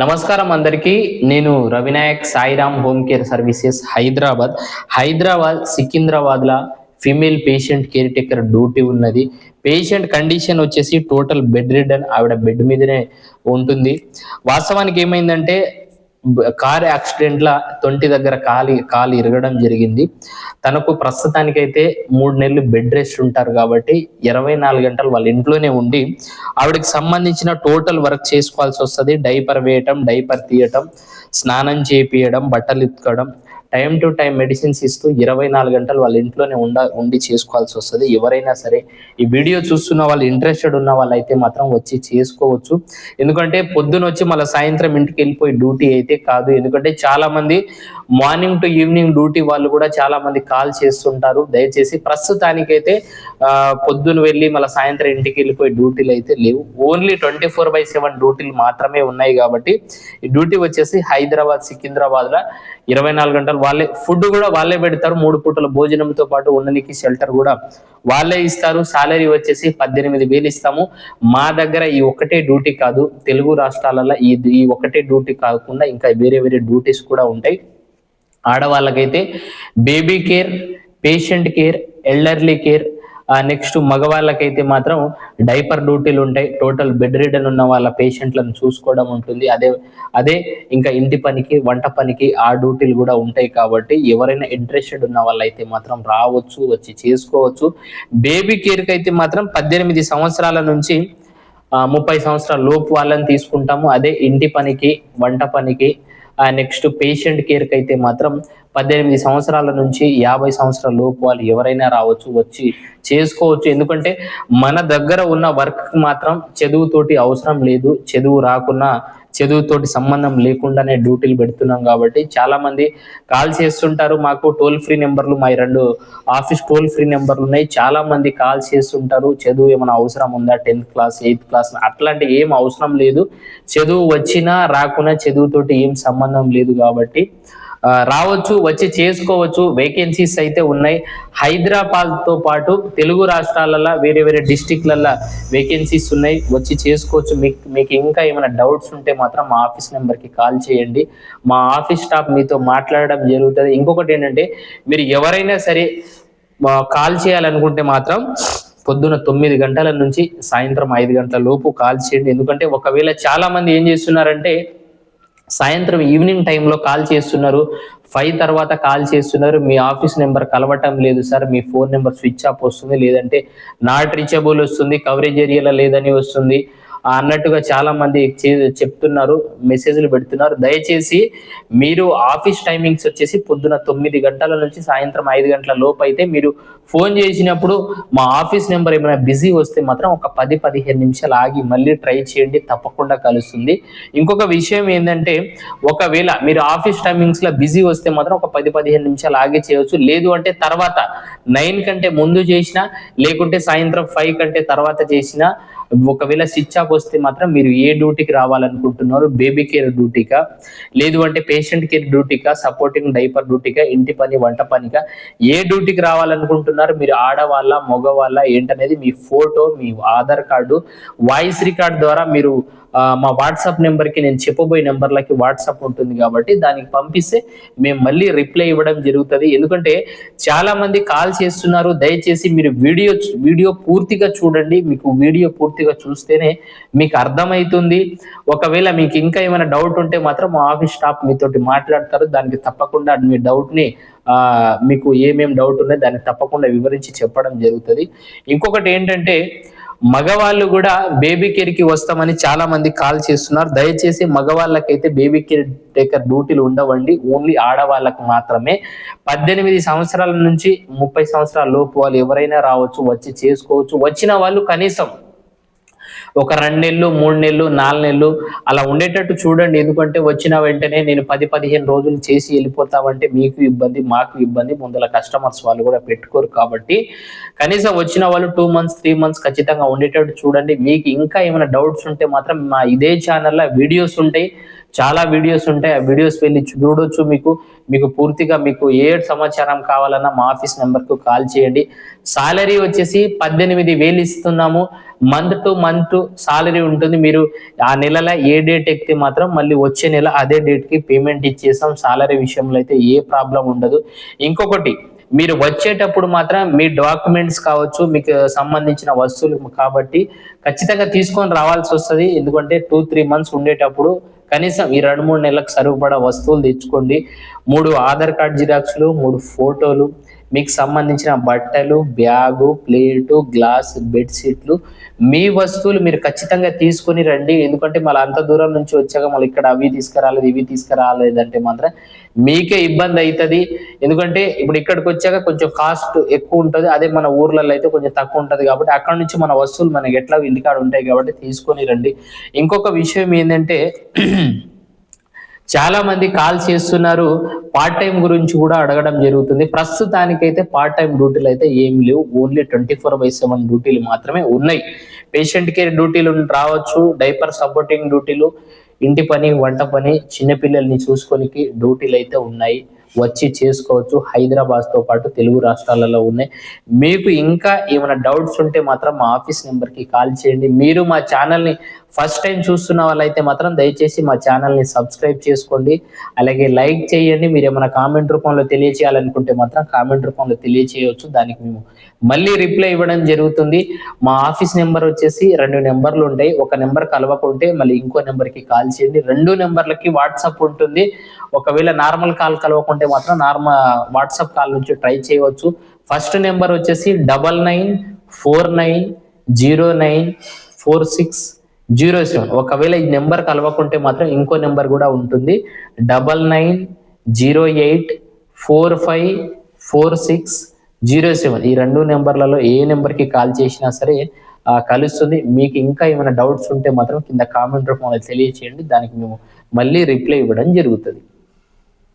నమస్కారం అందరికీ. నేను Ravinayak Sairam home care services Hyderabad. Hyderabad సికింద్రాబాద్లో female patient caretaker duty ఉన్నది. పేషెంట్ కండిషన్ వచ్చేసి టోటల్ బెడ్ రిడన్ ఆవిడ బెడ్ మీదనే ఉంటుంది. వాస్తవానికి ఏమైందంటే కార్ యాక్సిడెంట్ల తొంటి దగ్గర కాలి కాలు ఇరగడం జరిగింది. తనకు ప్రస్తుతానికైతే మూడు నెలలు బెడ్ రెస్ట్ ఉంటారు కాబట్టి ఇరవై నాలుగు గంటలు వాళ్ళ ఇంట్లోనే ఉండి ఆవిడకి సంబంధించిన టోటల్ వర్క్ చేసుకోవాల్సి వస్తుంది. డైపర్ వేయటం డైపర్ తీయటం స్నానం చేపియడం బట్టలు ఉతకడం టైం టు టైం మెడిసిన్స్ ఇస్తూ ఇరవై నాలుగు గంటలు వాళ్ళ ఇంట్లోనే ఉండ ఉండి చేసుకోవాల్సి వస్తుంది. ఎవరైనా సరే ఈ వీడియో చూస్తున్న వాళ్ళు ఇంట్రెస్టెడ్ ఉన్న వాళ్ళు అయితే మాత్రం వచ్చి చేసుకోవచ్చు. ఎందుకంటే పొద్దున వచ్చి మళ్ళీ సాయంత్రం ఇంటికి వెళ్ళిపోయి డ్యూటీ అయితే కాదు. ఎందుకంటే చాలా మంది మార్నింగ్ టు ఈవినింగ్ డ్యూటీ వాళ్ళు కూడా చాలా మంది కాల్ చేస్తుంటారు. దయచేసి ప్రస్తుతానికైతే పొద్దున వెళ్ళి మళ్ళీ సాయంత్రం ఇంటికి వెళ్ళిపోయి డ్యూటీలు అయితే లేవు. Only twenty four by seven డ్యూటీలు మాత్రమే ఉన్నాయి కాబట్టి ఈ డ్యూటీ వచ్చేసి హైదరాబాద్ సికింద్రాబాద్లో ఇరవై నాలుగు గంటలు వాళ్ళే ఫుడ్ కూడా వాళ్ళే పెడతారు. మూడు పూటల భోజనంతో పాటు ఉండడానికి షెల్టర్ కూడా వాళ్ళే ఇస్తారు. సాలరీ వచ్చేసి పద్దెనిమిది వేలు ఇస్తాము. మా దగ్గర ఈ ఒక్కటే డ్యూటీ కాదు. తెలుగు రాష్ట్రాలలో ఈ ఈ ఒక్కటే డ్యూటీ కాకుండా ఇంకా వేరే వేరే డ్యూటీస్ కూడా ఉంటాయి. ఆడవాళ్ళకైతే baby care patient care elderly care next మగవాళ్ళకైతే మాత్రం డైపర్ డ్యూటీలు ఉంటాయి. టోటల్ బెడ్ రిడన్ ఉన్న వాళ్ళ పేషెంట్లను చూసుకోవడం ఉంటుంది. అదే అదే ఇంకా ఇంటి పనికి వంట పనికి ఆ డ్యూటీలు కూడా ఉంటాయి కాబట్టి ఎవరైనా ఇంట్రెస్టెడ్ ఉన్న వాళ్ళైతే మాత్రం రావచ్చు వచ్చి చేసుకోవచ్చు. బేబీ కేర్కి అయితే మాత్రం పద్దెనిమిది సంవత్సరాల నుంచి ముప్పై సంవత్సరాల లోపు వాళ్ళని తీసుకుంటాము. అదే ఇంటి పనికి వంట పనికి నెక్స్ట్ పేషెంట్ కేర్కి అయితే మాత్రం పద్దెనిమిది సంవత్సరాల నుంచి యాభై సంవత్సరాల లోపు వాళ్ళు ఎవరైనా రావచ్చు వచ్చి చేసుకోవచ్చు. ఎందుకంటే మన దగ్గర ఉన్న వర్క్ మాత్రం చదువుతోటి అవసరం లేదు. చదువు రాకున్నా చదువుతోటి సంబంధం లేకుండానే డ్యూటీలు పెడుతున్నాం కాబట్టి చాలా మంది కాల్ చేస్తుంటారు. మాకు టోల్ ఫ్రీ నెంబర్లు మా రెండు ఆఫీస్ టోల్ ఫ్రీ నెంబర్లు ఉన్నాయి. చాలా మంది కాల్ చేస్తుంటారు. చదువు ఏమైనా అవసరం ఉందా? టెన్త్ క్లాస్ ఎయిత్ క్లాస్ అట్లాంటి ఏం అవసరం లేదు. చదువు వచ్చినా రాకున్నా చదువుతోటి ఏం సంబంధం లేదు కాబట్టి రావచ్చు వచ్చి చేసుకోవచ్చు. వేకెన్సీస్ అయితే ఉన్నాయి. హైదరాబాద్తో పాటు తెలుగు రాష్ట్రాలలో వేరే వేరే డిస్టిక్లలో వేకెన్సీస్ ఉన్నాయి. వచ్చి చేసుకోవచ్చు. మీకు మీకు ఇంకా ఏమైనా డౌట్స్ ఉంటే మాత్రం మా ఆఫీస్ నెంబర్కి కాల్ చేయండి. మా ఆఫీస్ స్టాఫ్ మీతో మాట్లాడడం జరుగుతుంది. ఇంకొకటి ఏంటంటే మీరు ఎవరైనా సరే కాల్ చేయాలనుకుంటే మాత్రం పొద్దున తొమ్మిది గంటల నుంచి సాయంత్రం ఐదు గంటల లోపు కాల్ చేయండి. ఎందుకంటే ఒకవేళ చాలా మంది ఏం చేస్తున్నారంటే సాయంత్రం ఈవినింగ్ టైంలో కాల్ చేస్తున్నారు. ఫైవ్ తర్వాత కాల్ చేస్తున్నారు. మీ ఆఫీస్ నెంబర్ కలవటం లేదు సార్. మీ ఫోన్ నెంబర్ స్విచ్ ఆఫ్ వస్తుంది. లేదంటే నాట్ రీచబుల్ వస్తుంది. కవరేజ్ ఏరియాలో లేదని వస్తుంది. అన్నట్టుగా చాలా మంది చే- చెప్తున్నారు మెసేజ్లు పెడుతున్నారు. దయచేసి మీరు ఆఫీస్ టైమింగ్స్ వచ్చేసి పొద్దున తొమ్మిది గంటల నుంచి సాయంత్రం ఐదు గంటల లోపు అయితే మీరు ఫోన్ చేసినప్పుడు మా ఆఫీస్ నెంబర్ ఏమైనా బిజీ వస్తే మాత్రం ఒక పది పదిహేను నిమిషాలు ఆగి మళ్ళీ ట్రై చేయండి తప్పకుండా కలుస్తుంది. ఇంకొక విషయం ఏంటంటే ఒకవేళ మీరు ఆఫీస్ టైమింగ్స్లో బిజీ వస్తే మాత్రం ఒక పది పదిహేను నిమిషాలు ఆగి చేయవచ్చు లేదు అంటే తర్వాత నైన్ కంటే ముందు చేసినా లేకుంటే సాయంత్రం ఫైవ్ కంటే తర్వాత చేసినా ఒకవేళ స్విచ్ ఆఫ్ వస్తే మాత్రం మీరు ఏ డ్యూటీకి రావాలనుకుంటున్నారు? బేబీ కేర్ డ్యూటీకా లేదు అంటే పేషెంట్ కేర్ డ్యూటీకా సపోర్టింగ్ డైపర్ డ్యూటీకా ఇంటి పని వంట పనిగా ఏ డ్యూటీకి రావాలనుకుంటున్నారు? మీరు ఆడవాళ్ళ మగవాళ్ళ ఏంటనేది మీ ఫోటో మీ ఆధార్ కార్డు వాయిస్ రికార్డ్ ద్వారా మీరు మా వాట్సాప్ నెంబర్కి నేను చెప్పబోయే నెంబర్లకి వాట్సాప్ ఉంటుంది కాబట్టి దానికి పంపిస్తే మేము మళ్ళీ రిప్లై ఇవ్వడం జరుగుతుంది. ఎందుకంటే చాలా మంది కాల్ చేస్తున్నారు. దయచేసి మీరు వీడియో వీడియో పూర్తిగా చూడండి. మీకు వీడియో పూర్తిగా చూస్తేనే మీకు అర్థమవుతుంది ఒకవేళ మీకు ఇంకా ఏమైనా డౌట్ ఉంటే మాత్రం మా ఆఫీస్ స్టాఫ్ మీతోటి మాట్లాడతారు. దానికి తప్పకుండా మీ డౌట్ని మీకు ఏమేమి డౌట్ ఉన్నాయో దానికి తప్పకుండా వివరించి చెప్పడం జరుగుతుంది. ఇంకొకటి ఏంటంటే మగవాళ్ళు కూడా బేబీ కేర్కి వస్తామని చాలా మంది కాల్ చేస్తున్నారు. దయచేసి మగవాళ్ళకైతే బేబీ కేర్ టేకర్ డ్యూటీలు ఉండవండి. ఓన్లీ ఆడవాళ్ళకు మాత్రమే. పద్దెనిమిది సంవత్సరాల నుంచి ముప్పై సంవత్సరాల లోపు వాళ్ళు ఎవరైనా రావచ్చు వచ్చి చేసుకోవచ్చు. వచ్చిన వాళ్ళు కనీసం ఒక రెండు నెలలు మూడు నెలలు నాలుగు నెలలు అలా ఉండేటట్టు చూడండి. ఎందుకంటే వచ్చిన వెంటనే నేను పది పదిహేను రోజులు చేసి వెళ్ళిపోతామంటే మీకు ఇబ్బంది మాకు ఇబ్బంది ముందల కస్టమర్స్ వాళ్ళు కూడా పెట్టుకోరు కాబట్టి కనీసం వచ్చిన వాళ్ళు టూ మంత్స్ త్రీ మంత్స్ ఖచ్చితంగా ఉండేటట్టు చూడండి. మీకు ఇంకా ఏమైనా డౌట్స్ ఉంటే మాత్రం మా ఇదే ఛానల్లో వీడియోస్ ఉంటాయి. చాలా వీడియోస్ ఉంటాయి. ఆ వీడియోస్ వెళ్ళి చూడొచ్చు మీకు. మీకు పూర్తిగా మీకు ఏ సమాచారం కావాలన్నా మా ఆఫీస్ నెంబర్కు కాల్ చేయండి. సాలరీ వచ్చేసి పద్దెనిమిది వేలు ఇస్తున్నాము. మంత్ టు మంత్ సాలరీ ఉంటుంది. మీరు ఆ నెలలో ఏ డేట్ ఎక్కితే మాత్రం మళ్ళీ వచ్చే నెల అదే డేట్కి పేమెంట్ ఇచ్చేస్తాం. సాలరీ విషయంలో అయితే ఏ ప్రాబ్లం ఉండదు. ఇంకొకటి మీరు వచ్చేటప్పుడు మాత్రం మీ డాక్యుమెంట్స్ కావచ్చు మీకు సంబంధించిన వస్తువులు కాబట్టి ఖచ్చితంగా తీసుకొని రావాల్సి వస్తుంది. ఎందుకంటే టూ త్రీ మంత్స్ ఉండేటప్పుడు కనీసం ఈ రెండు మూడు నెలలకు సరిపడా వస్తువులు తెచ్చుకోండి. మూడు ఆధార్ కార్డ్ జిరాక్స్లు మూడు ఫోటోలు మీకు సంబంధించిన బట్టలు బ్యాగు ప్లేటు గ్లాస్ బెడ్షీట్లు మీ వస్తువులు మీరు ఖచ్చితంగా తీసుకొని రండి. ఎందుకంటే మళ్ళీ అంత దూరం నుంచి వచ్చాక మళ్ళీ ఇక్కడ అవి తీసుకురాలేదు ఇవి తీసుకురాలేదంటే మాత్రం మీకే ఇబ్బంది అవుతుంది. ఎందుకంటే ఇప్పుడు ఇక్కడికి వచ్చాక కొంచెం కాస్ట్ ఎక్కువ ఉంటుంది. అదే మన ఊర్లలో అయితే కొంచెం తక్కువ ఉంటుంది కాబట్టి అక్కడ నుంచి మన వస్తువులు మనకి ఎట్లా ఇంటికాడ ఉంటాయి కాబట్టి తీసుకొని రండి. ఇంకొక విషయం ఏంటంటే చాలా మంది కాల్ చేస్తున్నారు. పార్ట్ టైం గురించి కూడా అడగడం జరుగుతుంది. ప్రస్తుతానికైతే పార్ట్ టైం డ్యూటీలు అయితే ఏం లేవు. Only twenty four by seven డ్యూటీలు మాత్రమే ఉన్నాయి. పేషెంట్ కేర్ డ్యూటీలు రావచ్చు. డైపర్ సపోర్టింగ్ డ్యూటీలు ఇంటి పని వంట పని చిన్నపిల్లల్ని చూసుకోనికి డ్యూటీలు అయితే ఉన్నాయి. వచ్చి చేసుకోవచ్చు. హైదరాబాద్తో పాటు తెలుగు రాష్ట్రాలలో ఉన్నాయి. మీకు ఇంకా ఏమైనా డౌట్స్ ఉంటే మాత్రం మా ఆఫీస్ నెంబర్కి కాల్ చేయండి. మీరు మా ఛానల్ని ఫస్ట్ టైం చూస్తున్న వాళ్ళైతే మాత్రం దయచేసి మా ఛానల్ని సబ్స్క్రైబ్ చేసుకోండి. అలాగే లైక్ చేయండి. మీరు ఏమైనా కామెంట్ రూపంలో తెలియచేయాలనుకుంటే మాత్రం కామెంట్ రూపంలో తెలియచేయవచ్చు. దానికి మేము మళ్ళీ రిప్లై ఇవ్వడం జరుగుతుంది. మా ఆఫీస్ నెంబర్ వచ్చేసి రెండు నెంబర్లు ఉంటాయి. ఒక నెంబర్ కలవకుంటే మళ్ళీ ఇంకో నెంబర్కి కాల్ చేయండి. రెండు నెంబర్లకి వాట్సాప్ ఉంటుంది. ఒకవేళ నార్మల్ కాల్ కలవకుంటే మాత్రం నార్మల్ వాట్సాప్ కాల్ నుంచి ట్రై చేయవచ్చు. ఫస్ట్ నెంబర్ వచ్చేసి double nine four nine zero nine four six zero seven. ఒకవేళ ఈ నెంబర్ కలవకుంటే మాత్రం ఇంకో నెంబర్ కూడా ఉంటుంది. Double nine zero eight four five four six zero seven. ఈ రెండు నెంబర్లలో ఏ నెంబర్కి కాల్ చేసినా సరే కలుస్తుంది. మీకు ఇంకా ఏమైనా డౌట్స్ ఉంటే మాత్రం కింద కామెంట్ రూపంలో తెలియచేయండి. దానికి మేము మళ్ళీ రిప్లై ఇవ్వడం జరుగుతుంది.